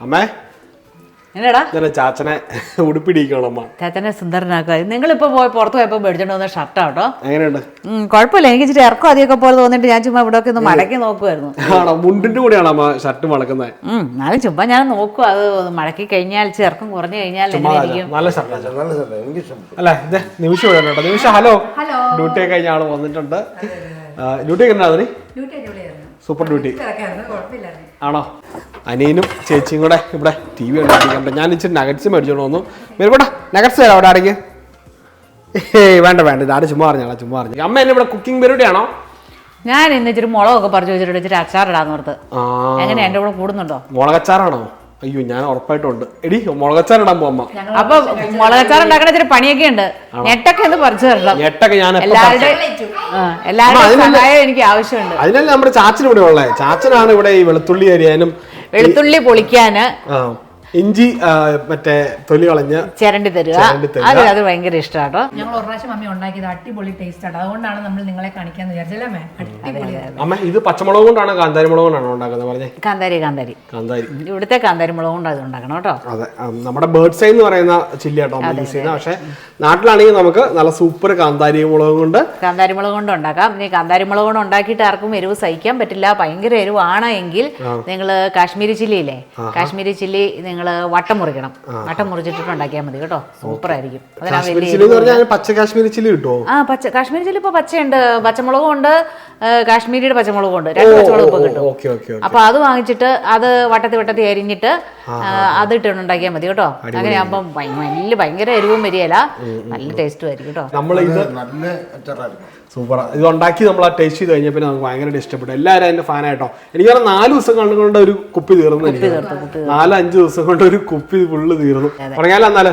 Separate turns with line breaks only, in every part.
അമ്മേ.
എന്നടാ?
ചാച്ചനെ ഉടുപ്പിടിക്കണം
ചാച്ചനെ സുന്ദരനാക്കുക. നിങ്ങളിപ്പോ പോയി പുറത്ത് പോയപ്പോ മേടിച്ചോണ്ട് വന്ന ഷർട്ടാ കേട്ടോ
എങ്ങനെയുണ്ട്?
കുഴപ്പമില്ല. എനിക്ക് ഇച്ചിരി ഇറക്കം അധികമൊക്കെ പോലെ തോന്നിട്ട് ഞാൻ ചുമ്മാ ഇവിടെ ഒക്കെ ഒന്ന് മടക്കി നോക്കുമായിരുന്നു
ആണോ? മുണ്ടിന്റെ കൂടെയാണ് അമ്മ ഷർട്ട് മടക്കുന്നത്
എന്നാലും ചുമ്മാ ഞാൻ നോക്കും. അത് മടക്കി കഴിഞ്ഞാൽ ഇച്ചിരി ഇറക്കം കുറഞ്ഞു കഴിഞ്ഞാൽ
നല്ല ഷർട്ടാ
നല്ല സ്ഥലം എനിക്ക് ഇഷ്ടപ്പെട്ടു
അല്ല? നിമിഷം ഇവിടെ കേട്ടോ. നിമിഷം ഹലോ. ഡ്യൂട്ടി ഒക്കെ കഴിഞ്ഞ ആൾ വന്നിട്ടുണ്ട്. ഡ്യൂട്ടി എങ്ങനെയാ അതിന്? സൂപ്പർ ഡ്യൂട്ടി ആണോ? അനിയനും ചേച്ചിയും കൂടെ ഇവിടെ ടി വി ഉണ്ടാക്കിക്കണ്ട ഞാൻ ഇച്ചിരി നഗറ്റ്സ് മേടിച്ചോണ്ട് വന്നു. വരുമ്പോട്ടാ നഗറ്റ്സ് തരാം അവിടെ അടയ്ക്ക് ഏയ് വേണ്ട വേണ്ട. ഇതാട് ചുമ്മാ പറഞ്ഞാ ചുമ്മാ പറഞ്ഞു. അമ്മ എന്നെ ഇവിടെ കുക്കിംഗ് പരിപാടി ആണോ?
ഞാൻ ഇന്ന് ഇച്ചിരി മുളകൊക്കെ പറിച്ചു വെച്ചിട്ട് ഇച്ചിരി അച്ചാറിടാന്ന് ഓർത്ത്.
ആ.
എങ്ങനെ എന്റെ കൂടെ കൂടുന്നുണ്ടോ?
മുളകച്ചാറാണോ? അയ്യോ ഞാൻ ഉറപ്പായിട്ടുണ്ട് എടി മുളകച്ചാറിടാൻ പോമ്മ
അപ്പൊ മുളകച്ചാർ ഉണ്ടാക്കണ ഇച്ചിരി പണിയൊക്കെ ഉണ്ട്. ഞെട്ടൊക്കെ ഒന്ന് പറിച്ചു തരണം.
ഞെട്ടൊക്കെ ഞാൻ
എല്ലാവരുടെയും എല്ലാവരുടെയും സഹായം എനിക്ക് ആവശ്യമുണ്ട്.
അതിനല്ലേ നമ്മുടെ ചാച്ചൻ ഇവിടെ ഉള്ളത് ചാച്ചനാണ് ഇവിടെ ഈ വെളുത്തുള്ളി അരിയാനും
വെളുത്തുള്ളി പൊളിക്കാന്
ആ, ഇഞ്ചി മറ്റേ തൊലി കളഞ്ഞ്
ചിരണ്ടി തരുക. അതെ അത് ഭയങ്കര ഇഷ്ടാട്ടോ
ഞങ്ങൾ ഒരു പ്രാവശ്യം അമ്മ ഉണ്ടാക്കിയത് അടിപൊളി ടേസ്റ്റ് ആണ്. അതുകൊണ്ടാണ് നമ്മൾ നിങ്ങളെ കാണിക്കാന്ന് വിചാരിച്ചല്ലേ അടിപൊളി
അമ്മ ഇത് പച്ചമുളക് കൊണ്ടാണ് കാന്താരി മുളക് കൊണ്ടാണ് ഉണ്ടാക്കുന്നത് പറഞ്ഞേ?
കാന്താരി കാന്താരി.
കാന്താരി.
ഇവിടുത്തെ കാന്താരി മുളക് കൊണ്ട് അത് ഉണ്ടാക്കണം കേട്ടോ.
അതെ നമ്മുടെ ബേർഡ്സ് എന്ന് പറയുന്ന ചില്ലി ആട്ടോ നമ്മൾ യൂസ് ചെയ്യുന്നത്. പക്ഷേ നാട്ടിലാണെങ്കിൽ നമുക്ക് നല്ല സൂപ്പർ കാന്താരി മുളക് കൊണ്ട്
കാന്താരി മുളക് കൊണ്ട് ഉണ്ടാക്കാം. ഇനി കാന്താരി മുളക് കൊണ്ട് ഉണ്ടാക്കിയിട്ട് ആർക്കും എരിവ് സഹിക്കാൻ പറ്റില്ല. ഭയങ്കര എരിവാണ് എങ്കിൽ നിങ്ങൾ കാശ്മീരി ചില്ലി ഇല്ലേ? കാശ്മീരി ചില്ലി നിങ്ങൾ വട്ടം മുറിക്കണം. വട്ടം മുറിച്ചിട്ട് ഉണ്ടാക്കിയാൽ മതി കേട്ടോ. സൂപ്പർ ആയിരിക്കും
കാശ്മീരി ചില്ലി എന്ന് പറഞ്ഞാൽ പച്ച കാശ്മീരി ചില്ലി
ആ പച്ച കാശ്മീരി ചില്ലി ഇപ്പൊ പച്ചയുണ്ട്. പച്ചമുളകും ഉണ്ട്. കാശ്മീരിയുടെ പച്ചമുളകും ഉണ്ട്. രണ്ട് പച്ചമുളകും ഇപ്പൊ കിട്ടും.
ഓക്കെ ഓക്കെ
അപ്പൊ അത് വാങ്ങിച്ചിട്ട് അത് വട്ടത്തി വട്ടത്തി അരിഞ്ഞിട്ട് അത് ഇട്ട് ഉണ്ടാക്കിയാൽ മതി കേട്ടോ. അങ്ങനെ ആകുമ്പോൾ വലിയ ഭയങ്കര എരിവും വരികയില്ല. നല്ല ടേസ്റ്റും ആയിരിക്കും കേട്ടോ.
നമ്മൾ ഇത്
നല്ല
സൂപ്പർ. ഇത് ഉണ്ടാക്കി നമ്മൾ ആ ടേസ്റ്റ് ചെയ്ത് കഴിഞ്ഞപ്പോൾ പിന്നെ നമുക്ക് ഭയങ്കരമായിട്ട് ഇഷ്ടപ്പെട്ടു. എല്ലാവരും അതിന്റെ ഫാനായിട്ടോ എനിക്ക് പറഞ്ഞാൽ നാല് ദിവസം കണ്ടുകൊണ്ട് ഒരു കുപ്പി തീർന്നു എനിക്ക് നാല് അഞ്ച് ദിവസം കൊണ്ട് ഒരു കുപ്പി ഫുള്ള് തീർന്നു. തുടങ്ങിയാലോ
എന്നാൽ?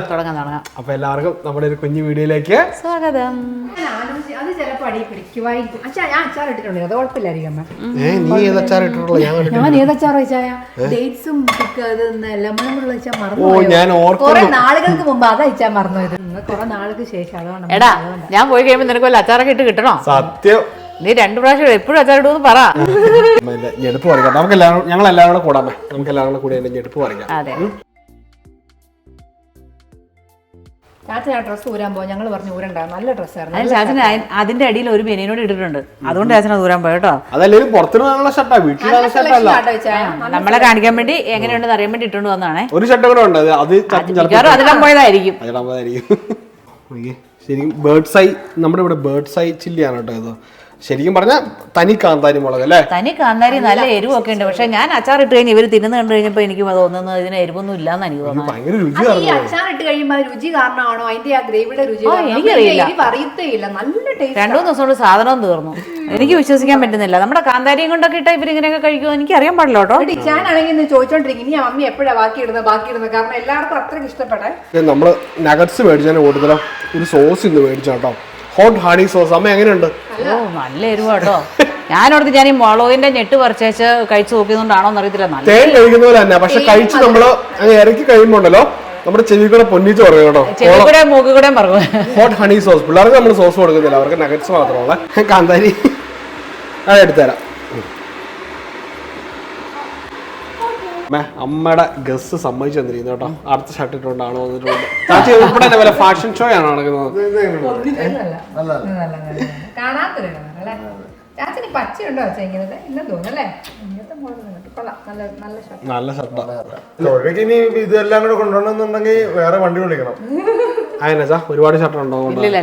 അപ്പൊ എല്ലാവർക്കും നമ്മുടെ ഒരു കുഞ്ഞു വീഡിയോയിലേക്ക്
സ്വാഗതം.
ഞാൻ
പോയി? കഴിയുമ്പോൾ നിനക്ക് വല്ല അച്ചാറൊക്കെ ഇട്ട് കിട്ടണോ?
സത്യം.
നീ രണ്ടു പ്രാവശ്യം എപ്പോഴും അച്ചാർ ഇടുമെന്ന് പറ
ഞെടുപ്പ് പറിക്കാം നമുക്ക് എല്ലാവരും ഞങ്ങൾ എല്ലാവരും കൂടെ. കൂടാമേ നമുക്ക് എല്ലാവരും കൂടെ കൂടി അതിന്റെ ഞെടുപ്പ് പറിക്കാം
അതെ.
ഡ്രസ്സ് ഊരാൻ പോകും ഞങ്ങൾ പറഞ്ഞു ഊരണ്ട. നല്ല ഡ്രസ്സായിരുന്നു
അതിന്റെ അടിയിൽ ഒരു ബനിയനോട് ഇട്ടിട്ടുണ്ട്. അതുകൊണ്ട് ചാച്ചനെ ദൂരാൻ പോയി കേട്ടോ.
അതല്ലെങ്കിൽ പുറത്തുനിന്നുള്ള ഷർട്ടാ വീട്ടിലുള്ള ഷർട്ടല്ല
നമ്മളെ കാണിക്കാൻ വേണ്ടി എങ്ങനെയുണ്ടെന്ന് അറിയാൻ വേണ്ടി ഇട്ടുകൊണ്ട് വന്നതാണേ.
ഒരു ഷർട്ട് കൂടെ ഉണ്ട്. അത്
പോയതായിരിക്കും. അതിടാൻ പോയതായിരിക്കും.
അതിടാമതായിരിക്കും ശരിക്കും ബേർഡ്സ് ഐ നമ്മുടെ ഇവിടെ ബേർഡ്സ് ഐ ചില്ലിയാണ് കേട്ടോ ഇത്. ശരിക്കും പറഞ്ഞാൽ തനി കാന്താരി മുളക് അല്ലേ?
തനി കാന്താരി നല്ല എരിവൊക്കെ ഉണ്ട്. പക്ഷെ ഞാൻ അച്ചാർ ഇട്ട് കഴിഞ്ഞ് ഇവർ തിന്നു കണ്ടു കഴിഞ്ഞപ്പോ എനിക്ക് തോന്നുന്നത് ഇതിന് എരിവൊന്നും ഇല്ലാന്ന് എനിക്ക് തോന്നുന്നു
ഭയങ്കര
ഈ അച്ചാർ ഇട്ട് കഴിയുമ്പോൾ രുചി കാരണമാണോ? അതിന്റെ ആ ഗ്രേവിയുടെ രുചി
എനിക്കറിയില്ല.
നല്ല ടേസ്റ്റ്
രണ്ടു മൂന്ന് ദിവസം കൊണ്ട് സാധനവും തീർന്നു. എനിക്ക് വിശ്വസിക്കാൻ പറ്റുന്നില്ല. നമ്മുടെ കാന്താരിയും കൊണ്ടൊക്കെ ഇട്ട ഇവരിങ്ങനെയൊക്കെ കഴിക്കുമോ എനിക്ക് അറിയാൻ പാടില്ല കേട്ടോ.
ഞാനാണെങ്കിൽ ഇന്ന് ചോദിച്ചോണ്ടിരിക്കും. ഇനി അമ്മ എപ്പോഴാ ബാക്കി ഇടുന്നത് ബാക്കി ഇടുന്നത് കാരണം എല്ലാവർക്കും അത്രയ്ക്ക് ഇഷ്ടപ്പെട്ടെ
നമ്മൾ നഗറ്റ്സ് മേടിച്ചാൽ കൂടുതലും ഒരു സോസ് ഇന്ന് മേടിച്ചു കേട്ടോ. ഹോട്ട് ഹണി സോസ് അമ്മ എങ്ങനെയുണ്ട്?
ഓ നല്ല എരിവാട്ടോ. ഞാനോടത്ത് ഞാൻ ഈ മുളകിന്റെ ഞെട്ട് പറിച്ചേച്ച് കഴിച്ചു നോക്കിയതുകൊണ്ടാണോ എന്നറിയത്തില്ല. നല്ല
തേൻ കഴിക്കുന്ന പോലെ തന്നെ. പക്ഷെ കഴിച്ച് നമ്മൾ അങ്ങ് ഇറക്കി കഴിയുമ്പോ ഉണ്ടല്ലോ നമ്മുടെ ചെവി കൂടെ പൊന്നിച്ച് പറയും കേട്ടോ.
ചെവി കൂടെ മൂക്ക് കൂടെ മറന്നു
ഹോട്ട് ഹണി സോസ് പിള്ളേർക്ക് നമ്മൾ സോസ് കൊടുക്കുന്നില്ല. അവർക്ക് നഗറ്റ്സ് മാത്രമുള്ള. കാന്താരി. അത് എടുത്തുതരാം. അമ്മേ, അമ്മയുടെ ഗസ് സമ്മതിച്ചു തന്നിരിക്കുന്നു കേട്ടോ. അടുത്ത ഷർട്ട് ഇട്ടുകൊണ്ടാണ് വന്നിട്ടുള്ളത്. ചാച്ചി ഇവിടെ വല്ല ഫാഷൻ ഷോ ആണ് നടക്കുന്നത്?
ചാച്ചന് പച്ചയുണ്ടോ തോന്നുന്നല്ലേ നല്ല
ഷർട്ടാണ്
ഇനി ഇതെല്ലാം കൂടെ കൊണ്ടുവരണമെന്നുണ്ടെങ്കിൽ വേറെ വണ്ടി വിളിക്കണം.
ഒരുപാട് ഷർട്ട് ഉണ്ടോ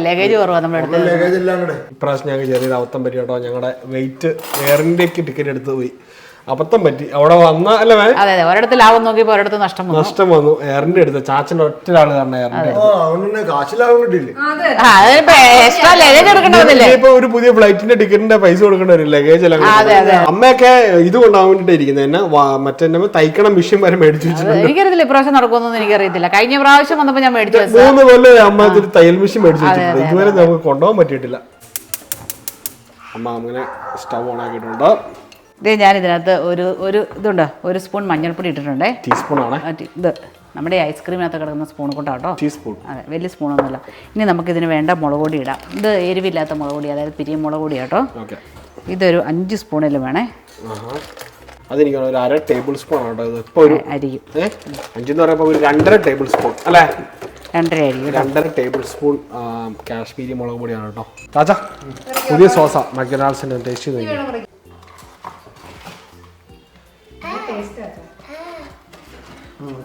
ലഗേജ് കുറവാ നമ്മുടെ അടുത്ത്.
ലഗേജ് എല്ലാം കൂടെ
ഇപ്രാവശ്യം ഞങ്ങൾക്ക് ചെറിയൊരു അവത്തം പറ്റി കേട്ടോ. ഞങ്ങളുടെ വെയിറ്റ് എയർ ഇന്ത്യയ്ക്ക് ടിക്കറ്റ് എടുത്ത് പോയി. അബദ്ധം പറ്റി. അവിടെ വന്ന അല്ലേ
അതെ അതെ. ഒരിടത്ത് ലാഭം നോക്കിയപ്പോ ഒരിടത്ത് നഷ്ടം വന്നു.
നഷ്ടം വന്നു. എറിന്റെ അടുത്ത്. ചാച്ചന്റെ ഒറ്റ ആൾ കാരണം
എടുക്കണ്ടതില്ലേ
ഇപ്പൊ ഒരു പുതിയ ഫ്ലൈറ്റിന്റെ ടിക്കറ്റിന്റെ പൈസ കൊടുക്കേണ്ട ഒരു ലഗേജ് എല്ലാം. അമ്മയൊക്കെ ഇത് കൊണ്ടാവാൻ വേണ്ടിട്ട് ഇരിക്കുന്നത്. എന്നെ മറ്റേ തയ്ക്കണ മിഷ്യൻ മെഷീൻ വരെ മേടിച്ചു വെച്ചിട്ടുണ്ട്.
എനിക്കറിയത്തില്ല ഇപ്രാവശ്യം നടക്കുമെന്നൊന്നും എനിക്കറിയത്തില്ല. കഴിഞ്ഞ പ്രാവശ്യം വന്നപ്പോ ഞാൻ മേടിച്ചു
മൂന്ന് കൊല്ലം അമ്മ ഒരു തയ്യൽ മെഷീൻ മേടിച്ചു വെച്ചിട്ടുണ്ട്. ഇതുവരെ നമുക്ക് കൊണ്ടുപോകാൻ പറ്റിയിട്ടില്ല. അമ്മ അങ്ങനെ സ്റ്റവ് ഓൺ ആക്കിയിട്ടുണ്ട്.
ഇത് ഞാൻ ഇതിനകത്ത് ഒരു ഒരു ഇതുണ്ട്. ഒരു സ്പൂൺ മഞ്ഞൾപ്പൊടി ഇട്ടിട്ടുണ്ട്.
ടീസ്പൂൺ ആണ്
ഇത് നമ്മുടെ ഐസ്ക്രീമിനകത്ത് കിടക്കുന്ന സ്പൂൺ കൊണ്ടാട്ടോ
ടീസ്പൂൺ.
അതെ വലിയ സ്പൂണൊന്നുമല്ല. ഇനി നമുക്ക് നമുക്കിതിന് വേണ്ട മുളക് പൊടി ഇടാം. ഇത് എരിവില്ലാത്ത മുളക് പൊടി അതായത് പിരിയ മുളക് പൊടി കേട്ടോ. ഇതൊരു അഞ്ച് സ്പൂണിൽ വേണേ.
അതെനിക്ക് ഒരു അര ടേബിൾ സ്പൂൺ ആണ് കേട്ടോ ഇത്. ഒരു
അരിയും.
ഏഹ് അഞ്ചെന്ന് പറയുമ്പോൾ ഒരു രണ്ടര ടേബിൾ സ്പൂൺ അല്ലേ?
രണ്ടര അരിയും
രണ്ടര ടേബിൾ സ്പൂൺ കാശ്മീരി മുളക് പൊടിയാണ് കേട്ടോ. ചാച്ചാ പുതിയ സോസാ. മക്ഡൊണാൾഡ്സിന്റെ ടേസ്റ്റ് ചെയ്ത്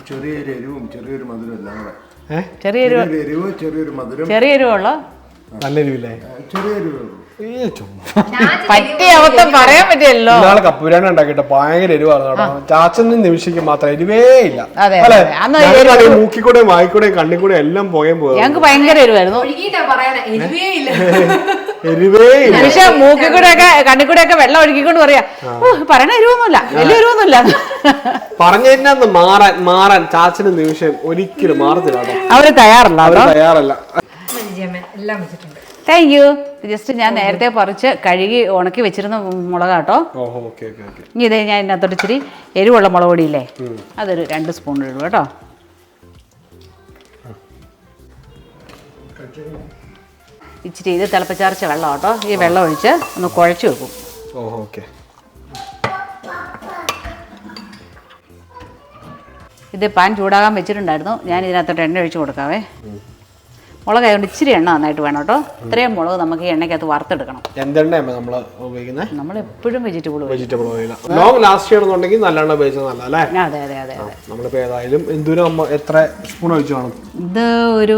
ചെറിയൊരു എരിവും ചെറിയൊരു മധുരം എല്ലാം കൂടെ.
ഏഹ്
ചെറിയൊരു
ചെറിയൊരു എരിവ് ചെറിയൊരു മധുരം.
ചെറിയ
നല്ല എരിവില്ലേ?
ചെറിയൊരു.
പറ്റിയ അവസ്ഥ പറയാൻ
ഭയങ്കര കേട്ടോ. ചാച്ചന് നിമിഷിക്ക് മാത്രം എരിവേ ഇല്ല.
മൂക്കിക്കൂടെയും
വായിക്കൂടെയും മൂക്കിക്കൂടെ വായിക്കൂടെ കണ്ണിക്കൂടെ എല്ലാം പോകും
ഞങ്ങൾക്ക് ഭയങ്കര എരിവായിരുന്നു. മനുഷ്യ മൂക്കിൽ കൂടെ ഒക്കെ കണ്ണിൽ കൂടെ ഒക്കെ വെള്ളം ഒഴുകിക്കൊണ്ട് പറയാ ഓ പറയണ എരിവൊന്നുമില്ല വലിയ എരിവൊന്നുമില്ല.
പറഞ്ഞതിനകത്ത് മാറാൻ മാറാൻ ചാച്ചന് നിമിഷം ഒരിക്കലും മാറത്തില്ല
അവർ തയ്യാറല്ല അവർ
തയ്യാറല്ല.
എല്ലാം വെച്ചിട്ടുണ്ട്.
താങ്ക് യു ജസ്റ്റ് ഞാൻ നേരത്തെ പറിച്ച് കഴുകി ഉണക്കി വെച്ചിരുന്ന മുളകാട്ടോ
ഓഹോ ഓക്കെ ഓക്കെ ഓക്കെ.
ഇനി ഇതേ ഞാൻ ഇതിനകത്തോട്ട് ഇച്ചിരി എരിവുള്ള മുളക് പൊടിയില്ലേ അതൊരു രണ്ട് സ്പൂൺ ഇടും കേട്ടോ. ഇച്ചിരി ഇത് തിളപ്പിച്ചാർച്ച വെള്ളം കേട്ടോ. ഈ വെള്ളം ഒഴിച്ച് ഒന്ന് കുഴച്ച് വെക്കും.
ഓക്കെ.
ഇത് പാൻ ചൂടാകാൻ വെച്ചിട്ടുണ്ടായിരുന്നു. ഞാൻ ഇതിനകത്തോട്ട് എണ്ണ ഒഴിച്ച് കൊടുക്കാവേ. മുളക് ആയതുകൊണ്ട് ഇച്ചിരി എണ്ണ നന്നായിട്ട് വേണം കേട്ടോ. ഇത്രയും മുളക് നമുക്ക് ഈ എണ്ണയ്ക്കകത്ത് വറുത്തെടുക്കണം.
എന്തെണ്ണയാണ് നമ്മൾ ഉപയോഗിക്കുന്നത്
നമ്മൾ എപ്പോഴും vegetable
vegetable oil long last ചെയ്യണമെന്നുണ്ടെങ്കിൽ നല്ലെണ്ണ ഉപയോഗിച്ചത് നല്ല അല്ലേ
അതെ അതെ അതെ അതെ.
നമ്മളിപ്പോൾ ഏതായാലും എന്തോരം നമ്മ എത്ര സ്പൂൺ ഒഴിച്ച് കാണും?
ഇത് ഒരു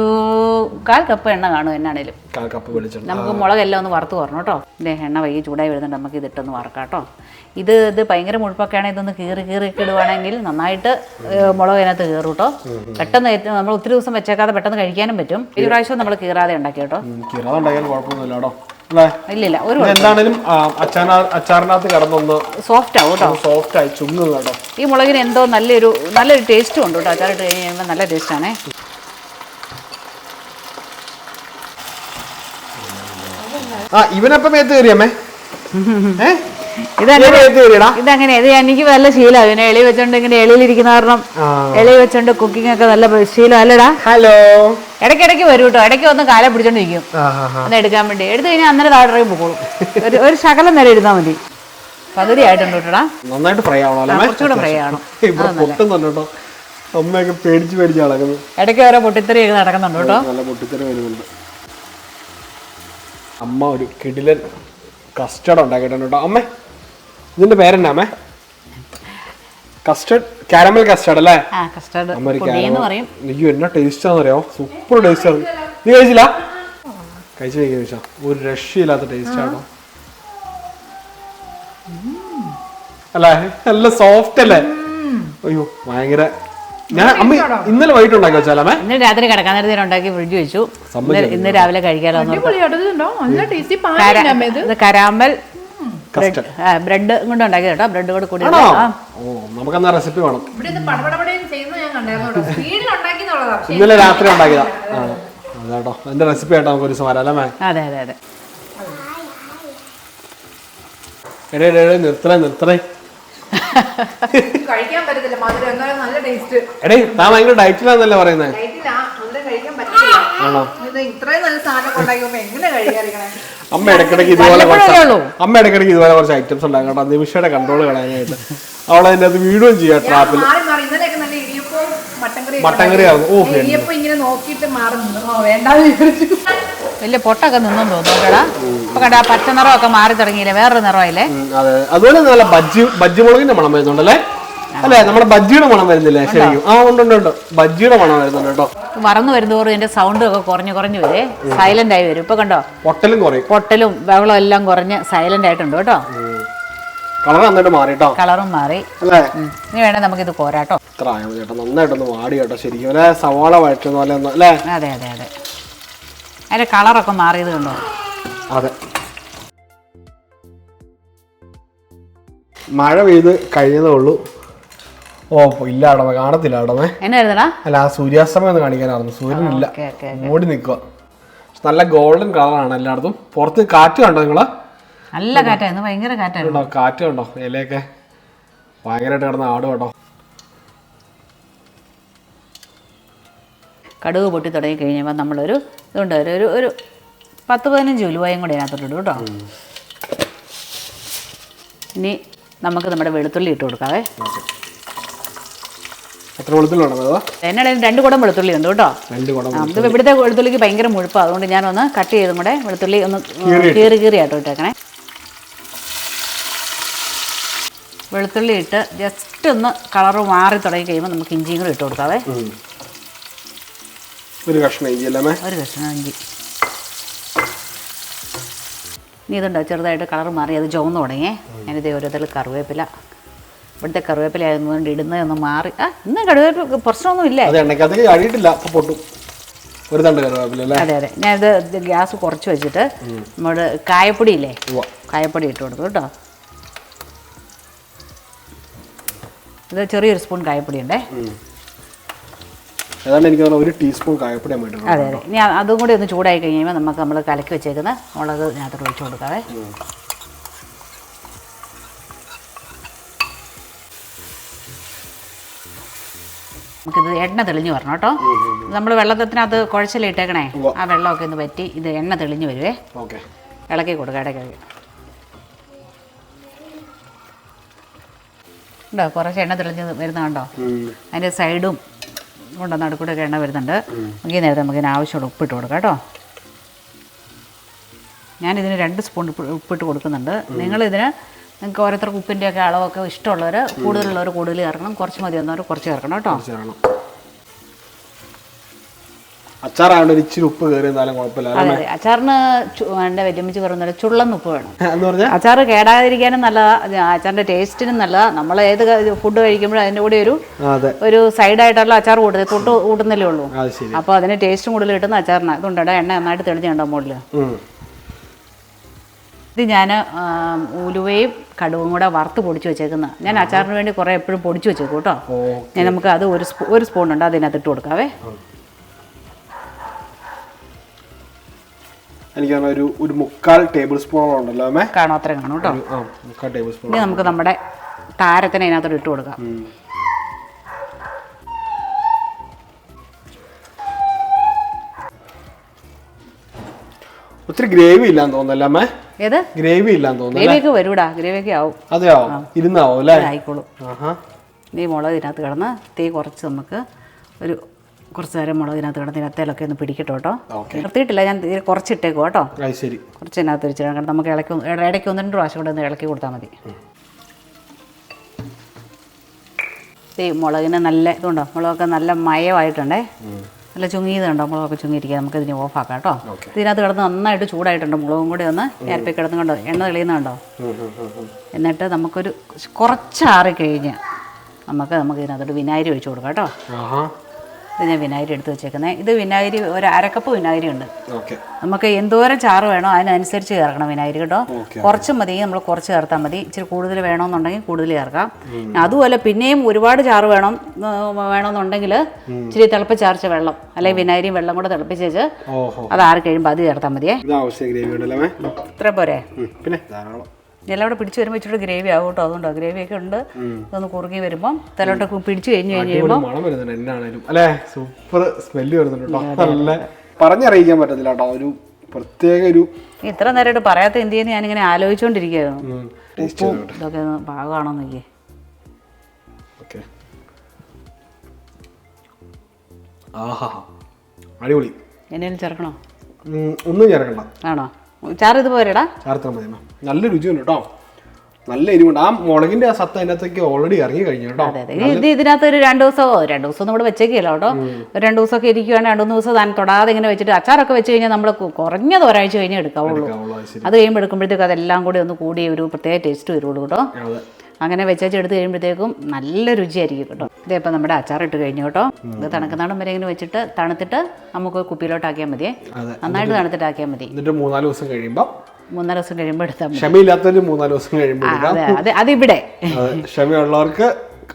കാൽ കപ്പ് എണ്ണ കാണും എന്നാണേലും.
കാൽ കപ്പ് വെളിച്ചെണ്ണ.
നമുക്ക് മുളകെല്ലാം ഒന്ന് വറുത്ത് പറഞ്ഞു കേട്ടോ. ഇതേ എണ്ണ വൈകി ചൂടായി വരുന്നുണ്ട്. നമുക്ക് ഇതിട്ടൊന്ന് വറക്കാം കേട്ടോ. ഇത് ഇത് ഭയങ്കര മുഴുപ്പൊക്കെ ആണെങ്കിൽ ഇതൊന്ന് കീറി കീറി ഇടുവാണെങ്കിൽ നന്നായിട്ട് മുളക് അതിനകത്ത് കീറും കേട്ടോ. പെട്ടെന്ന് നമ്മൾ ഒത്തിരി ദിവസം വെച്ചേക്കാതെ പെട്ടെന്ന് കഴിക്കാനും പറ്റും. ഈ പ്രാവശ്യം നമ്മൾ കീറാതെ ഉണ്ടാക്കി കേട്ടോ
കിറാതെ ഉണ്ടായാലും കുഴപ്പമൊന്നുമില്ല കേട്ടോ അല്ലേ?
ഇല്ലില്ല ഒരു
എന്താണേലും അച്ചാറിനകത്ത് കിടന്നൊന്ന്
സോഫ്റ്റ് ആവും കേട്ടോ
സോഫ്റ്റ് ആയി ചുങ്ങും കേട്ടോ
ഈ മുളകിന് എന്തോ നല്ലൊരു നല്ലൊരു ടേസ്റ്റും ഉണ്ട് കേട്ടോ അച്ചാറിട്ട് കഴിയുമ്പോൾ നല്ല ടേസ്റ്റ് ആണേ.
ആ ഇവനപ്പം ഏത് കയറിയമ്മേ
ഇതങ്ങനെ ഇത് എനിക്ക് നല്ല ശീലമാണ് ഇങ്ങനെ എളി വെച്ചോണ്ട് ഇങ്ങനെ എളിയിലിരിക്കുന്ന കാരണം എളി വെച്ചോണ്ട് കുക്കിംഗ് ഒക്കെ നല്ല ശീലം അല്ലടാ?
ഹലോ
ഇടയ്ക്കിടയ്ക്ക് വരും കേട്ടോ ഇടയ്ക്ക് വന്ന് കാല പിടിച്ചോണ്ടിരിക്കും അന്ന് എടുക്കാൻ വേണ്ടി. എടുത്തു കഴിഞ്ഞാൽ അന്നേരം താഴെ ഇറങ്ങി പോകോളും ഒരു ഒരു ശകലം നേരം ഇരുന്നാൽ മതി. പകുതി ആയിട്ടുണ്ട് കേട്ടോടാ
നന്നായിട്ട് ഫ്രൈ ആവണോ അല്ലേ?
കുറച്ചുകൂടെ ഫ്രൈ ആവണം.
ഇവിടെ പൊട്ടുന്നുണ്ട് കേട്ടോ. അമ്മയൊക്കെ പേടിച്ച് പേടിച്ച് നടക്കുന്നു.
ഇടയ്ക്ക് ഓരോ പൊട്ടിത്തെറിയൊക്കെ നടക്കുന്നുണ്ട് കേട്ടോ.
നല്ല പൊട്ടിത്തെറി വരുന്നുണ്ട്. അമ്മ ഒരു കിടിലൻ കസ്റ്റർഡ് ഉണ്ടാക്കിയിട്ടുണ്ട് കേട്ടോ. അമ്മേ ഇതിന്റെ പേരെന്നാ അമ്മേ? കസ്റ്റർഡ് കാരമൽ കസ്റ്റർഡ് അല്ലേ?
ആ കസ്റ്റർഡ് എന്ന് പറയും.
അയ്യോ എന്നാ ടേസ്റ്റ് ആണെന്നറിയാമോ സൂപ്പർ ടേസ്റ്റ് ആണ്. നീ കഴിച്ചില്ല? കഴിച്ചു കഴിക്കാൻ ചോദിച്ചാ ഒരു രക്ഷയില്ലാത്ത ടേസ്റ്റ് ആണോ? അല്ലേ? നല്ല സോഫ്റ്റ് അല്ലേ? അയ്യോ ഭയങ്കര ഞാൻ അമ്മ ഇന്നലെ വൈകിട്ട് ഉണ്ടാക്കി വെച്ചാലേ
ഇന്നലെ രാത്രി കിടക്കാൻ നേരത്തെ ഉണ്ടാക്കി ഫ്രിഡ്ജ് വെച്ചു. ഇന്ന് ഇന്ന് രാവിലെ കഴിക്കാലോ എന്ന്
കസ്റ്റർഡ്
ബ്രെഡ് കൊണ്ട് ഉണ്ടാക്കി കേട്ടോ. ബ്രെഡ് കൂടെ കൂടി
ഓ നമുക്കെന്നാ റെസിപ്പി വേണം. ഇന്നലെ രാത്രി ഉണ്ടാക്കിയതാ. അതാട്ടോ എന്റെ റെസിപ്പി ആയിട്ട് നമുക്ക് ഒരു ദിവസം വരാം അല്ലേ
അതെ അതെ അതെ.
എടേ എടേ, നിർത്തണേ നിർത്തണേ.
കഴിക്കാൻ പറ്റത്തില്ല മധുരം. എന്നാലും നല്ല ടേസ്റ്റ്
എടേ താൻ ഭയങ്കര ഡയറ്റിലാന്നല്ലേ പറയുന്നത്
ഡയറ്റിലാ കഴിക്കാൻ പറ്റില്ല
ആണോ?
ഇത്രയും നല്ല സാധനം ഉണ്ടാക്കിയപ്പോ എങ്ങനെ കഴിക്കാതിരിക്കണേ?
അമ്മ ഇടയ്ക്കിടയ്ക്ക് ഇതുപോലെ കുറച്ച് അമ്മ ഇടയ്ക്കിടയ്ക്ക് ഇതുപോലെ കുറച്ച് ഐറ്റംസ് ഉണ്ടാകും കേട്ടോ നിമിഷയുടെ കൺട്രോൾ കളയാനായിട്ട്. അവൾ അതിന്റെ അത് വീടുകയും ചെയ്യാം ട്രാപ്പിൽ
മട്ടൻ
കറി ആകും ഓ,
വലിയ പൊട്ടൊക്കെ നിന്നും തോന്നുന്നു കേടാ. അപ്പൊ കണ്ടാ പച്ച നിറമൊക്കെ മാറി തുടങ്ങിയില്ലേ? വേറൊരു നിറമായില്ലേ
അതുപോലെ നല്ല ബജ്ജി ബജ്ജി മുളകിന്റെ മണം വരുന്നുണ്ടല്ലേ? അല്ലേ? നമ്മുടെ ബജ്ജിയുടെ മണം വരുന്നില്ലേ? ശരിക്കും. ആ ഉണ്ട് ഉണ്ട് ഉണ്ട്. ബജ്ജിയുടെ മണം വരുന്നുണ്ട് കേട്ടോ.
വറന്നു വരുന്നതോറും ഇതിന്റെ സൗണ്ടും ഒക്കെ കുറഞ്ഞു കുറഞ്ഞു വരേ. സൈലന്റ് ആയി വരും. ഇപ്പൊ കണ്ടോ?
പൊട്ടലും കുറയും.
പൊട്ടലും വെള്ളം എല്ലാം കുറഞ്ഞ് സൈലന്റ് ആയിട്ടുണ്ട് കേട്ടോ.
കളർ നന്നായിട്ട് മാറി കേട്ടോ.
കളറും മാറി.
അല്ലേ.
ഇനി വേണേ നമുക്കിത് പോരാട്ടോ
ഇത്ര ആയോ ചേട്ടാ നന്നായിട്ടൊന്ന് വാടി കേട്ടോ ശരിക്കും. അല്ലേ? സവാള വഴറ്റുന്ന പോലെ ഒന്ന് അല്ലേ?
അതെ അതെ അതെ. അതിന്റെ കളറൊക്കെ മാറിയത് കണ്ടോ?
അതെ. മഴ പെയ്ത് കഴിഞ്ഞതേ ഉള്ളൂ. ഓ ഇല്ല അടമ കാണത്തില്ല അടമേ
എന്നായിരുന്നടാ
അല്ല ആ സൂര്യാസ്തമയം ഒന്ന് കാണിക്കാനായിരുന്നു. സൂര്യനില്ല മൂടി നിൽക്കുക നല്ല ഗോൾഡൻ കളറാണ് എല്ലായിടത്തും. പുറത്ത് കാറ്റ് കണ്ടോ നിങ്ങൾ?
നല്ല കാറ്റായിരുന്നു ഭയങ്കര കാറ്റായിരുന്നു.
കാറ്റ് കണ്ടോ? ഇലയൊക്കെ? ഭയങ്കരമായിട്ട് കിടന്ന ആട് കേട്ടോ.
കടുക് പൊട്ടി തുടങ്ങി കഴിഞ്ഞപ്പോൾ നമ്മളൊരു ഇതുണ്ട് ഒരു ഒരു ഒരു പത്ത് പതിനഞ്ച് ഉലുവായും കൂടി അതിനകത്തോട്ട് ഇടും കേട്ടോ. ഇനി നമുക്ക് നമ്മുടെ വെളുത്തുള്ളി ഇട്ട് കൊടുക്കാവേ.
എത്ര
രണ്ട് കുടം വെളുത്തുള്ളി ഉണ്ട് കേട്ടോ.
രണ്ട് കുടം
ഇവിടുത്തെ വെളുത്തുള്ളിക്ക് ഭയങ്കര മുഴുപ്പാണ് അതുകൊണ്ട് ഞാൻ ഒന്ന് കട്ട് ചെയ്തും കൂടെ വെളുത്തുള്ളി ഒന്ന് കീറി കീറി ആട്ടോ ഇട്ടേക്കണേ. വെളുത്തുള്ളി ഇട്ട് ജസ്റ്റ് ഒന്ന് കളറ് മാറി തുടങ്ങി കഴിയുമ്പോൾ നമുക്ക് ഇഞ്ചിയും കൂടി ഇട്ട് കൊടുക്കാവേ
ഒരു കഷ്ണം ഇഞ്ചി അല്ലേ
ഒരു കഷ്ണം ഇഞ്ചി. ഇനി ഇതുണ്ടോ? ചെറുതായിട്ട് കളർ മാറി. അത് ചുവന്ന് തുടങ്ങിയേ. ഞാനിത് ഓരോരുത്തർ കറിവേപ്പില ഇവിടുത്തെ കറിവേപ്പില ആയതുകൊണ്ട് ഇടുന്നതൊന്ന് മാറി. ആ ഇന്ന് കറിവേപ്പില പ്രശ്നമൊന്നും ഇല്ല
ഒരു തണ്ട് കറിവേപ്പില
അതെ അതെ. ഞാനിത് ഇത് ഗ്യാസ് കുറച്ച് വെച്ചിട്ട് നമ്മുടെ കായപ്പൊടി ഇല്ലേ. കായപ്പൊടി ഇട്ട് കൊടുത്തു കേട്ടോ. ഇത് ചെറിയൊരു സ്പൂൺ കായപ്പൊടി ഉണ്ടേ.
ഏതാണ്ട് എനിക്ക് ഒരു ടീസ്പൂൺ കായപ്പൊടി
അതെ അതെ. ഇനി അതും കൂടി ഒന്ന് ചൂടായി കഴിയുമ്പോൾ നമുക്ക് നമ്മൾ കലക്കി വെച്ചേക്കുന്ന മുളക് ഇതിനകത്ത് ഒഴിച്ചു കൊടുക്കാവേ. നമുക്കിത് എണ്ണ തെളിഞ്ഞു വരണം കേട്ടോ. നമ്മൾ വെള്ളത്തിനകത്ത് കുഴച്ചിലിട്ടേക്കണേ
ഇട്ടേക്കണേ?
ആ വെള്ളമൊക്കെ ഒന്ന് പറ്റി ഇത് എണ്ണ തെളിഞ്ഞ് വരുവേ. ഇളക്കി കൊടുക്കുക ഇടയ്ക്ക് ഉണ്ടോ? കുറച്ച് എണ്ണ തെളിഞ്ഞ് വരുന്നുണ്ടോ അതിന്റെ സൈഡും കൊണ്ടോ നടുക്കൂടെയൊക്കെ എണ്ണ വരുന്നുണ്ട്. നമുക്ക് ഈ നേരത്തെ നമുക്ക് ഇതിന് ആവശ്യമുള്ള ഉപ്പിട്ട് കൊടുക്കാം കേട്ടോ. ഞാനിതിന് രണ്ട് സ്പൂൺ ഉപ്പ് ഉപ്പിട്ട് കൊടുക്കുന്നുണ്ട്. നിങ്ങളിതിന് നിങ്ങൾക്ക് ഓരോരുത്തർ ഉപ്പിന്റെ ഒക്കെ അളവൊക്കെ ഇഷ്ടമുള്ളവർ കൂടുതലുള്ളവർ കൂടുതൽ ചേർക്കണം. കുറച്ച് മതി വന്നവർ കുറച്ച് ചേർക്കണം കേട്ടോ.
ചേർക്കണം. അച്ചാറായോണ്ട് ഒരു ഇച്ചിരി ഉപ്പ് കയറി എന്നാലും കുഴപ്പമില്ല
അച്ചാറിന് എന്റെ വലിയമ്മച്ച് പറയുന്നത് ചുള്ളൻ ഉപ്പ് വേണം. അച്ചാർ കേടാതിരിക്കാനും നല്ലതാ അച്ചാറിന്റെ ടേസ്റ്റിനും നല്ലതാ. നമ്മൾ ഏത് ഫുഡ് കഴിക്കുമ്പോഴും അതിന്റെ കൂടെ ഒരു ഒരു സൈഡായിട്ടുള്ള അച്ചാർ കൂടുതൽ തൊട്ട് കൂട്ടുന്നില്ലേ ഉള്ളൂ. അപ്പോൾ അതിന് ടേസ്റ്റും കൂടുതൽ കിട്ടുന്ന അച്ചാറിനാണ് അതുകൊണ്ടാണ് എണ്ണ നന്നായിട്ട് തെളിഞ്ഞുണ്ടോ മുകളിൽ ഇത് ഞാൻ ഉലുവയും കടുവും കൂടെ വറുത്ത് പൊടിച്ച് വെച്ചേക്കുന്നത് ഞാൻ അച്ചാറിന് വേണ്ടി കുറേ എപ്പോഴും പൊടിച്ച് വെച്ചേക്കും കേട്ടോ. ഞാൻ നമുക്ക് അത് ഒരു സ്പൂ ഒരു സ്പൂൺ ഉണ്ട് അതിനകത്ത് ഇട്ട് കൊടുക്കാവേ.
എനിക്ക് ഒരു ഒരു മുക്കാൽ ടേബിൾ സ്പൂണോളം
കാണോ അത്രയും കാണും കേട്ടോ. ഇനി നമുക്ക് നമ്മുടെ താരത്തിന് അതിനകത്തോട്ട് ഇട്ട് കൊടുക്കാം.
ഒത്തിരി ഗ്രേവി ഇല്ലാന്ന് തോന്നുന്നല്ലേ അമ്മേ?
ഏത്?
ഗ്രേവി ഇല്ലാന്ന് തോന്നുന്നു
ഗ്രേവിയൊക്കെ വരൂടാ ഗ്രേവിയൊക്കെ ആവും.
അതെയോ? ഇരുന്നാവോ അല്ലേ?
ആയിക്കോളും. ഈ മുളക് ഇതിനകത്ത് കിടന്ന് തീ കുറച്ച് നമുക്ക് ഒരു കുറച്ച് നേരം മുളക് ഇതിനകത്ത് കിടന്ന് ഇതിനകത്തേലൊക്കെ ഒന്ന് പിടിക്കട്ടോ കേട്ടോ. നിർത്തിയിട്ടില്ല ഞാൻ കുറച്ചിട്ടേക്കും കേട്ടോ.
ശരി.
കുറച്ച് ഇതിനകത്ത് വെച്ചിട്ട് കാരണം നമുക്ക് ഇളക്കി ഇടയ്ക്ക് ഒന്ന് രണ്ട് പ്രാവശ്യം കൂടെ ഒന്ന് ഇളക്കി കൊടുത്താൽ മതി. ഈ മുളകിന് നല്ല ഇതുണ്ടോ? മുളകൊക്കെ നല്ല മയമായിട്ടുണ്ടേ. നല്ല ചുങ്ങിയതുണ്ടോ മുളകൊക്കെ ചുങ്ങിയിരിക്കുക. നമുക്ക് ഇതിനെ ഓഫാക്കാം കേട്ടോ. ഇതിനകത്ത് കിടന്ന് നന്നായിട്ട് ചൂടായിട്ടുണ്ട്. മുളകും കൂടി ഒന്ന് നേരത്തെ കിടന്ന് കണ്ടോ? എണ്ണ തെളിയുന്നുണ്ടോ. എന്നിട്ട് നമുക്കൊരു കുറച്ചാറി കഴിഞ്ഞ് നമുക്ക് നമുക്ക് ഇതിനകത്തോട്ട് വിനാഗിരി ഒഴിച്ചു കൊടുക്കാം കേട്ടോ. ഇത് ഞാൻ വിനാഗിരി എടുത്ത് വെച്ചേക്കുന്നത് ഇത് വിനാഗിരി ഒരു അരക്കപ്പ് വിനാഗിരി ഉണ്ട്. നമുക്ക് എന്തോരം ചാറ് വേണോ അതിനനുസരിച്ച് ചേർക്കണം വിനാഗിരി കേട്ടോ. കുറച്ച് മതി നമ്മൾ കുറച്ച് ചേർത്താൽ മതി. ഇച്ചിരി കൂടുതൽ വേണമെന്നുണ്ടെങ്കിൽ കൂടുതൽ ചേർക്കാം. അതുപോലെ പിന്നെയും ഒരുപാട് ചാറ് വേണം വേണമെന്നുണ്ടെങ്കിൽ ഇച്ചിരി തിളപ്പിച്ചാർച്ച വെള്ളം അല്ലെങ്കിൽ വിനാഗിരി വെള്ളം കൂടെ തിളപ്പിച്ചേച്ച് അത് ആറി കഴിയുമ്പോൾ അത് ചേർത്താൽ മതിയേ. ഇത്ര പോരെ.
പിന്നെ
എല്ലാം കൂടെ പിടിച്ച് വരുമ്പോൾ ഇച്ചിരി ഗ്രേവി ആവും കേട്ടോ. അതുകൊണ്ടോ. ഗ്രേവിയൊക്കെ ഉണ്ട്. ഇതൊന്ന് കുറുകി വരുമ്പോൾ തലോട്ടൊക്കെ പിടിച്ച് കഴിഞ്ഞ് കഴിഞ്ഞ്
അല്ലേ? സൂപ്പർ സ്മെല്ല് വരുന്നുണ്ട് പറഞ്ഞറിയിക്കാൻ പറ്റത്തില്ല കേട്ടോ. ഒരു പ്രത്യേക ഒരു
ഇത്ര നേരമായിട്ട് പറയാത്ത എന്ത് ചെയ്യുന്ന ഞാനിങ്ങനെ ആലോചിച്ചുകൊണ്ടിരിക്കുകയായിരുന്നു ഉപ്പും ഇതൊക്കെ ഒന്ന് പാകമാണോ നോക്കിയേ.
ആഹാ. അടിപൊളി.
എന്നെ ചേർക്കണോ?
ഒന്നും ചേർക്കണ്ട.
ആണോ? ചാറ് ഇത് പോരടാ.
ചേർത്താൽ മതി. നല്ല രുചിയുണ്ട് കേട്ടോ. നല്ല എരിവുണ്ട്. ആ മുളകിന്റെ ആ സത്ത അതിനകത്തേക്ക് ഓൾറെഡി ഇറങ്ങി കഴിഞ്ഞു കേട്ടോ.
അതെ അതെ. ഇത് ഇതിനകത്ത് ഒരു രണ്ട് ദിവസമോ രണ്ട് ദിവസം നമ്മൾ വെച്ചേക്കില്ല കേട്ടോ. ഒരു രണ്ട് ദിവസമൊക്കെ ഇരിക്കുവാണെങ്കിൽ രണ്ട് മൂന്ന് ദിവസം താൻ തൊടാതെ ഇങ്ങനെ വെച്ചിട്ട് അച്ചാറൊക്കെ വെച്ച് കഴിഞ്ഞാൽ നമ്മൾ കുറഞ്ഞത് ഒരാഴ്ച കഴിഞ്ഞേ എടുക്കാവുള്ളൂ.
ഉള്ളൂ, അത് ശരി.
അത് കഴിയുമ്പോൾ എടുക്കുമ്പോഴത്തേക്ക് അതെല്ലാം കൂടി ഒന്ന് കൂടി ഒരു പ്രത്യേക ടേസ്റ്റ് വരുള്ളൂ കേട്ടോ.
അതെ.
അങ്ങനെ വെച്ചേച്ച് എടുത്ത് കഴിയുമ്പോഴത്തേക്കും നല്ല രുചിയായിരിക്കും കേട്ടോ. ഇതിപ്പോൾ നമ്മുടെ അച്ചാർ ഇട്ട് കഴിഞ്ഞു കേട്ടോ. ഇത് തണുക്കുന്നാടം വരെ ഇങ്ങനെ വെച്ചിട്ട് തണുത്തിട്ട് നമുക്ക് കുപ്പിയിലോട്ടാക്കിയാൽ മതിയേ നന്നായിട്ട് തണുത്തിട്ടാക്കിയാൽ മതി.
എന്നിട്ട് മൂന്നാൽ ദിവസം കഴിയുമ്പോൾ
മൂന്നര ദിവസം കഴിയുമ്പോൾ എടുത്താൽ
ക്ഷമയില്ലാത്തവർ മൂന്നാൽ ദിവസം കഴിയുമ്പോൾ
അതെ അതെ അതിവിടെ.
അതെ ക്ഷമയുള്ളവർക്ക്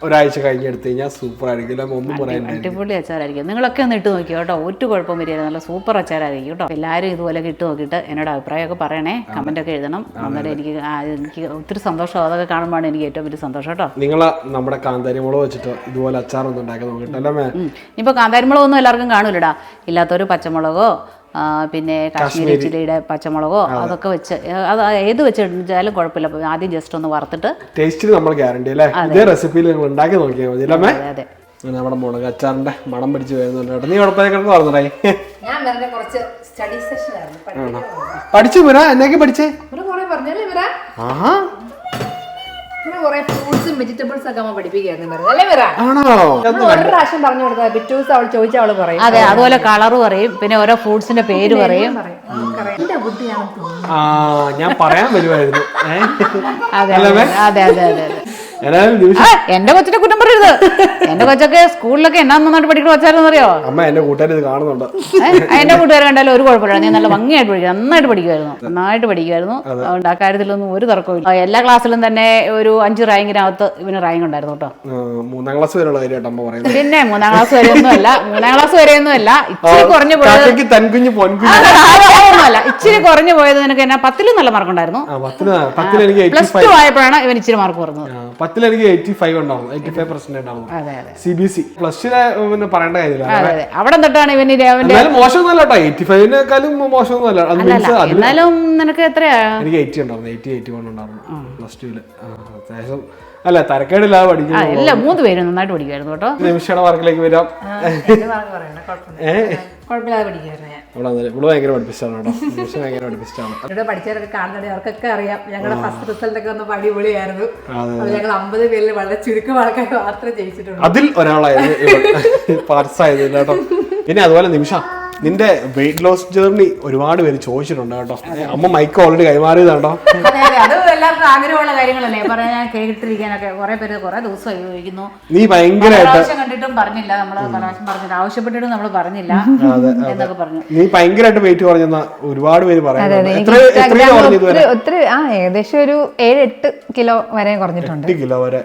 ഒരാഴ്ച കഴിഞ്ഞ് എടുത്തു കഴിഞ്ഞാൽ സൂപ്പർ ആയിരിക്കും. ഒന്നും പറയാൻ
അടിപൊളി അച്ചാറായിരിക്കും. നിങ്ങളൊക്കെ ഒന്ന് ഇട്ട് നോക്കിയോ കേട്ടോ? ഒരു കുഴപ്പം വരികയില്ല നല്ല സൂപ്പർ അച്ചാറായിരിക്കും കേട്ടോ. എല്ലാവരും ഇതുപോലെ ഇട്ട് നോക്കിയിട്ട് എന്നോട് അഭിപ്രായമൊക്കെ പറയണേ. കമന്റ് ഒക്കെ എഴുതണം. അന്നേരം എനിക്ക് എനിക്ക് ഒത്തിരി സന്തോഷം. അതൊക്കെ കാണുമ്പോഴാണ് എനിക്ക് ഏറ്റവും വലിയ സന്തോഷം കേട്ടോ.
നിങ്ങൾ നമ്മുടെ കാന്താരി മുളക് വെച്ചിട്ട് ഇതുപോലെ അച്ചാറൊന്നും ഉണ്ടാക്കി നോക്കിട്ടല്ലേ ഇപ്പൊ
ഇപ്പോൾ കാന്താരിമുളകൊന്നും എല്ലാവർക്കും കാണൂലടാ. ഇല്ലാത്തൊരു പച്ചമുളകോ പിന്നെ കാശ്മീരി ചില്ലിയുടെ പച്ചമുളകോ അതൊക്കെ വെച്ച് അത് ഏത് വെച്ചാലും കുഴപ്പമില്ല. ആദ്യം ജസ്റ്റ് ഒന്ന് വറുത്തിട്ട്
ടേസ്റ്റിന് നമ്മൾ ഗ്യാരണ്ടി അല്ലേ? ഇതേ റെസിപ്പിയിൽ നിങ്ങൾ ഉണ്ടാക്കി നോക്കിയാൽ മതി അല്ലേ
അതെ അതെ.
നമ്മുടെ മുളക് അച്ചാറിന്റെ മണം പിടിച്ച് വരുന്നുണ്ട് കേട്ടോ. നീ ഉടപ്പേ കിടന്ന് പറഞ്ഞേ
ഞാൻ വെറുതെ കുറച്ച് സ്റ്റഡി സെഷൻ ആയിരുന്നു.
പഠിച്ചു വരാ എന്നൊക്കെ പഠിച്ചേ?
ഇവർ
അതെ അതുപോലെ കളർ പറയും പിന്നെ ഓരോ ഫ്രൂട്ട്സിന്റെ പേര് പറയും.
ഞാൻ പറയാൻ വരുമായിരുന്നു
അതെ അതെ അതെ അതെ. എന്റെ കൊച്ചിന്റെ കുറ്റം പറയരുത്. എന്റെ കൊച്ചൊക്കെ സ്കൂളിലൊക്കെ എന്നാ നന്നായിട്ട് പഠിക്കുന്ന കൊച്ചായിരുന്നു അറിയോ
അമ്മ എന്റെ കൂട്ടുകാർ ഇത് കാണുന്നുണ്ട്.
എന്റെ കൂട്ടുകാർ കണ്ടാലും ഒരു കുഴപ്പമില്ല. നീ നല്ല ഭംഗിയായിട്ട് പഠിക്കും. നന്നായിട്ട് പഠിക്കുമായിരുന്നു നന്നായിട്ട് പഠിക്കുമായിരുന്നു അതുകൊണ്ട് ആ കാര്യത്തിലൊന്നും ഒരു തർക്കവും ഇല്ല. എല്ലാ ക്ലാസ്സിലും തന്നെ ഒരു അഞ്ച് റാങ്കിനകത്ത് ഇവന് റാങ്ക് ഉണ്ടായിരുന്നു കേട്ടോ.
മൂന്നാം ക്ലാസ് വരെയുള്ള കാര്യമായിട്ട് അമ്മ പറയുന്നത്.
പിന്നെ മൂന്നാം ക്ലാസ് വരെയൊന്നും അല്ല. മൂന്നാം ക്ലാസ് വരെയൊന്നും അല്ല. ഇച്ചിരി കുറഞ്ഞു പോയത് ഇച്ചിരി കുറഞ്ഞു പോയത് നിനക്ക് എന്നാ പത്തിലും നല്ല മാർക്ക് ഉണ്ടായിരുന്നു. പ്ലസ് ടു ആയപ്പോഴാണ് ഇവൻ ഇച്ചിരി മാർക്ക് കുറഞ്ഞത്.
പത്തിൽ എനിക്ക് എയ്റ്റി ഫൈവ് ഉണ്ടാവും. എയ്റ്റി ഫൈവ് പെർസെന്റ് ഉണ്ടാവും സി ബി സി പ്ലസ് പിന്നെ പറയേണ്ട കാര്യമില്ല.
അവിടെ തൊട്ടാണ് ഇവന്
എന്നാലും മോശമൊന്നുമല്ല കേട്ടോ. എയ്റ്റി ഫൈവിനേക്കാളും മോശമൊന്നുമല്ല. അത് മീൻസ്
നിനക്ക് എത്രയാ?
എനിക്ക് എയ്റ്റി ഉണ്ടായിരുന്നു. എയ്റ്റി എയ്റ്റി വൺ ഉണ്ടായിരുന്നു പ്ലസ് ടുവിൽ അത്യാവശ്യം അല്ല തരക്കേടില്ലാതെ പഠിക്കുന്നു.
അല്ല മൂന്ന് പേര് നന്നായിട്ട് പഠിക്കുമായിരുന്നു കേട്ടോ.
നിമിഷയുടെ വർക്കിലേക്ക് വരാം. ഇവിടെ ഭയങ്കര പഠിപ്പിച്ചാണ് കേട്ടോ. നിമിഷം ഭയങ്കര പഠിപ്പിച്ചാണ്
ഇവിടെ പഠിച്ചവരൊക്കെ കാണുന്നുണ്ട് അവർക്കൊക്കെ അറിയാം. ഞങ്ങളുടെ ഫസ്റ്റ് റിസൾട്ട് ഒക്കെ ഒന്ന് അടിപൊളിയായിരുന്നു. അപ്പോൾ ഞങ്ങൾ അമ്പത് പേരിൽ വളരെ ചുരുക്കം ആൾക്കാർ മാത്രമേ ജയിച്ചിട്ടുള്ളൂ.
അതിൽ ഒരാളായിരുന്നു പാർട്സ് ആയത് കേട്ടോ. പിന്നെ അതുപോലെ നിമിഷ നിന്റെ വെയിറ്റ് ലോസ് ജേർണി ഒരുപാട് പേര് ചോദിച്ചിട്ടുണ്ട് കേട്ടോ. അമ്മ മൈക്ക് ഓൾറെഡി കൈമാറിയതാണോ?
അതെ എല്ലാവർക്കും ആഗ്രഹമുള്ള കാര്യങ്ങളല്ലേ? പറയാൻ കേട്ടിരിക്കാനൊക്കെ കുറെ പേര് കുറെ ദിവസമായി ചോദിക്കുന്നു
നീ ഭയങ്കരമായിട്ട്
പ്രാവശ്യം കണ്ടിട്ടും പറഞ്ഞില്ല. നമ്മൾ പ്രാവശ്യം പറഞ്ഞില്ല. ആവശ്യപ്പെട്ടിട്ടും നമ്മൾ പറഞ്ഞില്ല. എന്നൊക്കെ പറഞ്ഞു.
നീ ഭയങ്കരമായിട്ട് വെയിറ്റ് കുറഞ്ഞെന്ന ഒരുപാട് പേര്
ഒത്തിരി ആ ഏകദേശം ഒരു ഏഴ് എട്ട് കിലോ വരെ കുറഞ്ഞിട്ടുണ്ട്.
കിലോ വരെ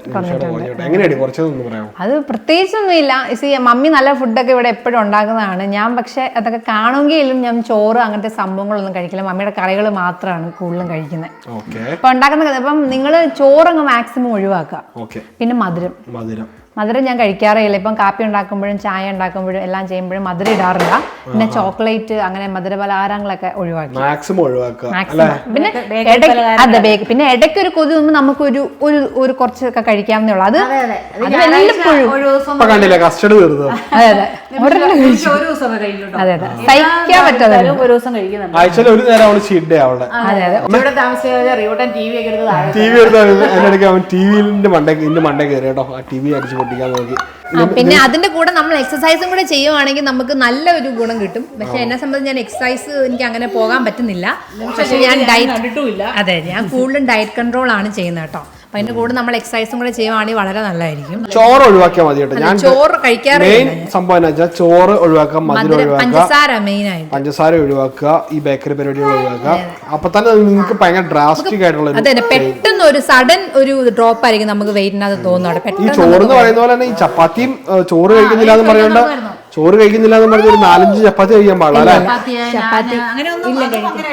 എങ്ങനെയാണ് കുറച്ചതൊന്നും പറയാമോ?
അത് പ്രത്യേകിച്ചൊന്നുമില്ല. സി മമ്മി നല്ല ഫുഡൊക്കെ ഇവിടെ എപ്പോഴും ഉണ്ടാക്കുന്നതാണ്. ഞാൻ പക്ഷെ അതൊക്കെ കാണുമെങ്കിലും ഞാൻ ചോറ് അങ്ങനത്തെ സംഭവങ്ങളൊന്നും കഴിക്കില്ല. മമ്മിയുടെ കറികൾ മാത്രമാണ് കൂടുതലും കഴിക്കുന്നത് അപ്പൊ ഉണ്ടാക്കുന്ന ഇപ്പം നിങ്ങൾ ചോറങ്ങ് മാക്സിമം ഒഴിവാക്കുക. പിന്നെ മധുരം.
മധുരം.
മധുരം ഞാൻ കഴിക്കാറേയില്ല. ഇപ്പം കാപ്പി ഉണ്ടാക്കുമ്പോഴും ചായ ഉണ്ടാക്കുമ്പോഴും എല്ലാം ചെയ്യുമ്പോഴും മധുരം ഇടാറില്ല. പിന്നെ ചോക്ലേറ്റ് അങ്ങനെ മധുര പലഹാരങ്ങളൊക്കെ ഒഴിവാക്കി.
മാക്സിമം ഒഴിവാക്കുക
മാക്സിമം. പിന്നെ ഇടയ്ക്ക് അതെ ബേക്ക് പിന്നെ ഇടയ്ക്ക് ഒരു കൊതി നമുക്ക് ഒരു ഒരു ഒരു കുറച്ചൊക്കെ കഴിക്കാവുന്നേ ഉള്ളൂ അത് അത്. അതെ സഹിക്കാൻ പറ്റാതെ
ഒരു ദിവസം കഴിക്കുന്നുണ്ട് ടി വി ഒക്കെ എടുത്ത്
അവൻ ടി വിന്റെ മണ്ടേ ഇന്ന് മണ്ടേ കയറി കേട്ടോ. ആ ടി വി അടിച്ച് പൊട്ടിക്കാൻ നോക്കി.
പിന്നെ അതിന്റെ കൂടെ നമ്മൾ എക്സസൈസും കൂടെ ചെയ്യുവാണെങ്കിൽ നമുക്ക് നല്ല ഒരു ഗുണം കിട്ടും. പക്ഷെ എന്നെ സംബന്ധിച്ച് ഞാൻ എക്സസൈസ് എനിക്ക് അങ്ങനെ പോകാൻ പറ്റുന്നില്ല. പക്ഷെ ഞാൻ ഡയറ്റ് അതെ ഞാൻ കൂടുതലും ഡയറ്റ് കൺട്രോൾ ആണ് ചെയ്യുന്നത് കേട്ടോ. അപ്പൊ അതിന്റെ കൂടെ നമ്മൾ എക്സസൈസും കൂടെ ചെയ്യുവാണെങ്കിൽ വളരെ നല്ലതായിരിക്കും.
ചോറ് ഒഴിവാക്കിയാൽ മതി കേട്ടോ. ഞാൻ
ചോറ് കഴിക്കാറില്ല
മെയിൻ സംഭവം എന്ന് വെച്ചാൽ ചോറ് ഒഴിവാക്കുക മധുരം
മധുരം
ഒഴിവാക്കുക
പഞ്ചസാര മെയിൻ ആയിട്ട്.
പഞ്ചസാര ഒഴിവാക്കുക ഈ ബേക്കറി പരിപാടികൾ ഒഴിവാക്കുക. അപ്പൊ തന്നെ നിങ്ങൾക്ക് ഭയങ്കര ഡ്രാസ്റ്റിക് ആയിട്ടുള്ള ഒരു-
അതെ പെട്ടെന്ന് ഒരു സഡൻ ഒരു ഡ്രോപ്പ് ആയിരിക്കും നമുക്ക് വെയിറ്റിനകത്ത് തോന്നുന്നത്
ഈ
പെട്ടെന്ന്
ചോറ് എന്ന് പറയുന്ന പോലെ തന്നെ ഈ ചപ്പാത്തിയും ഏഹ്, ചോറ് കഴിക്കുന്നില്ല എന്ന് പറയണ്ട ചോറ് കഴിക്കുന്നില്ല എന്ന് പറഞ്ഞ ഒരു നാലഞ്ച് ചപ്പാത്തി കഴിക്കാൻ പാടില്ല അല്ലേ?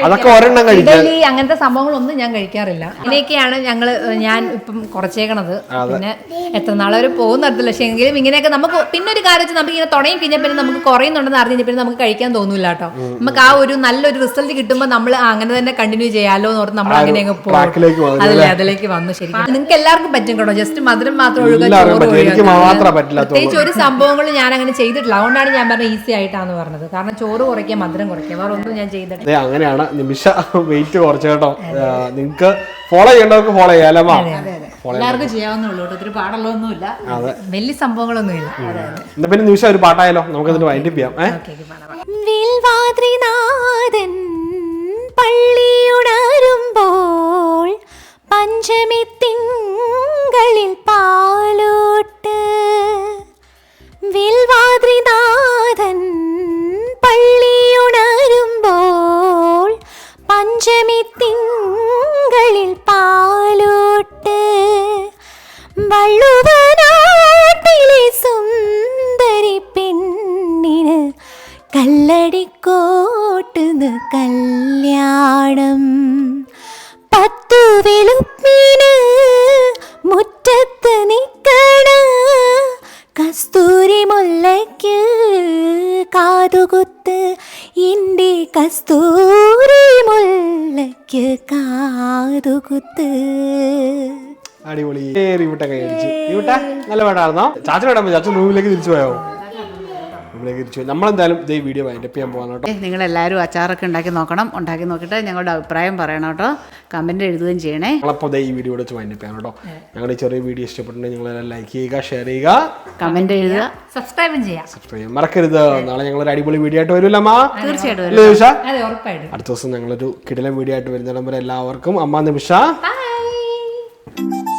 അതൊക്കെ ഒരെണ്ണം കഴിക്കും.
ഇഡലി അങ്ങനത്തെ സംഭവങ്ങളൊന്നും ഞാൻ കഴിക്കാറില്ല. ഇങ്ങനെയൊക്കെയാണ് ഞങ്ങൾ ഞാൻ ഇപ്പം കുറച്ചേക്കണത്. പിന്നെ എത്ര നാളെ വരെ പോകുന്ന നടത്തില്ല പക്ഷെ എങ്കിലും ഇങ്ങനെയൊക്കെ നമുക്ക് പിന്നെ ഒരു കാര്യം വെച്ചാൽ നമുക്ക് ഇങ്ങനെ തുടങ്ങി കഴിഞ്ഞാൽ പിന്നെ നമുക്ക് കുറയുന്നുണ്ടെന്ന് അറിഞ്ഞാൽ പിന്നെ നമുക്ക് കഴിക്കാൻ തോന്നില്ല കേട്ടോ. നമുക്ക് ആ ഒരു നല്ലൊരു റിസൾട്ട് കിട്ടുമ്പോൾ നമ്മൾ അങ്ങനെ തന്നെ കണ്ടിന്യൂ ചെയ്യാലോ എന്ന് ഓർത്ത് നമ്മൾ അങ്ങനെ അങ്ങ് പോകും.
വന്നു
അതല്ലേ അതിലേക്ക് വന്നു ശരിക്കും. നിങ്ങൾക്ക് എല്ലാവർക്കും പറ്റും കേട്ടോ. ജസ്റ്റ് മധുരം മാത്രം ഒഴുകാൻ ചോറ്
പറ്റില്ലാത്തുള്ളൂ.
പ്രത്യേകിച്ച് ഒരു സംഭവങ്ങൾ ഞാൻ അങ്ങനെ ചെയ്തിട്ടില്ല. അതുകൊണ്ടാണ് ഞാൻ പറഞ്ഞത് ഈസി ആയിട്ടാന്ന് പറഞ്ഞത്. കാരണം ചോറ് കുറയ്ക്കുക മധുരം കുറയ്ക്കുക. വേറെ ഒന്നും ഞാൻ ചെയ്തിട്ടില്ല.
അതെ അങ്ങനെയാണ് നിമിഷ വെയിറ്റ് കുറച്ച് കേട്ടോ. നിങ്ങൾക്ക് ഫോളോ ചെയ്യേണ്ടവർക്ക് ഫോളോ ചെയ്യാലോ
എല്ലാവർക്കും ചെയ്യാവുന്നുള്ളൂ ഒത്തിരി പാടുള്ളതൊന്നുമില്ല.
വലിയ സംഭവങ്ങളൊന്നുമില്ല.
എന്നാ പിന്നെ നിമിഷം ഒരു പാട്ടായാലോ? നമുക്ക് എന്നിട്ട് വൈൻഡപ്പ് ചെയ്യാം.
വിൽവാദ്രിനാഥൻ പള്ളിയുണരുമ്പോൾ പഞ്ചമി തിങ്കളിൽ പാലോട്ട് വിൽവാദ്രിനാഥൻ പള്ളിയുണരുമ്പോൾ പഞ്ചമി തിങ്കളിൽ പാലോട്ട് വള്ളുവനാട്ടിലെ സുന്ദരി പെണ്ണിന് കല്ലടിക്കോട്ടുന്ന് കല്യാണം. പത്തു വെളുപ്പിന് മുറ്റത്ത് നിക്കണ കസ്തൂരി മുല്ലയ്ക്ക് കാതുകുത്ത് എന്റെ കസ്തൂരി മുല്ലയ്ക്ക് കാതുകുത്ത്.
അടിപൊളി. നല്ല പാടായിരുന്നോ ഇടാൻ ചാച്ചൻ റൂമിലേക്ക് തിരിച്ചു പോയോ? പോയി നമ്മളെന്തായാലും ഇതേ വീഡിയോ വൈൻഡപ്പ് ചെയ്യാൻ പോകാൻ കേട്ടോ.
നിങ്ങൾ എല്ലാവരും അച്ചാറൊക്കെ ഉണ്ടാക്കി നോക്കണം. ഉണ്ടാക്കി നോക്കിയിട്ട് ഞങ്ങളുടെ അഭിപ്രായം പറയണം കേട്ടോ. കമന്റ് എഴുതുകയും ചെയ്യണേ.
നമ്മളപ്പോൾ ദേ ഈ വീഡിയോ വെച്ച് വൈൻഡപ്പ് ചെയ്യാൻ കേട്ടോ. ഞങ്ങളുടെ ഈ ചെറിയ വീഡിയോ ഇഷ്ടപ്പെട്ടിട്ടുണ്ടെങ്കിൽ നിങ്ങളെല്ലാം ലൈക്ക് ചെയ്യുക ഷെയർ ചെയ്യുക.
കമന്റ് എഴുതുക.
സബ്സ്ക്രൈബും ചെയ്യുക
സബ്സ്ക്രൈബ് ചെയ്യാൻ മറക്കരുത്. നാളെ ഞങ്ങൾ ഒരു അടിപൊളി വീഡിയോ ആയിട്ട് വരുമല്ലോ
തീർച്ചയായിട്ടും
അതെ ഉറപ്പായിട്ടും.
അടുത്ത ദിവസം ഞങ്ങളൊരു കിടിലൻ വീഡിയോ ആയിട്ട് വരുന്നിടം വരെ എല്ലാവർക്കും അമ്മ നിമിഷ.
ബൈ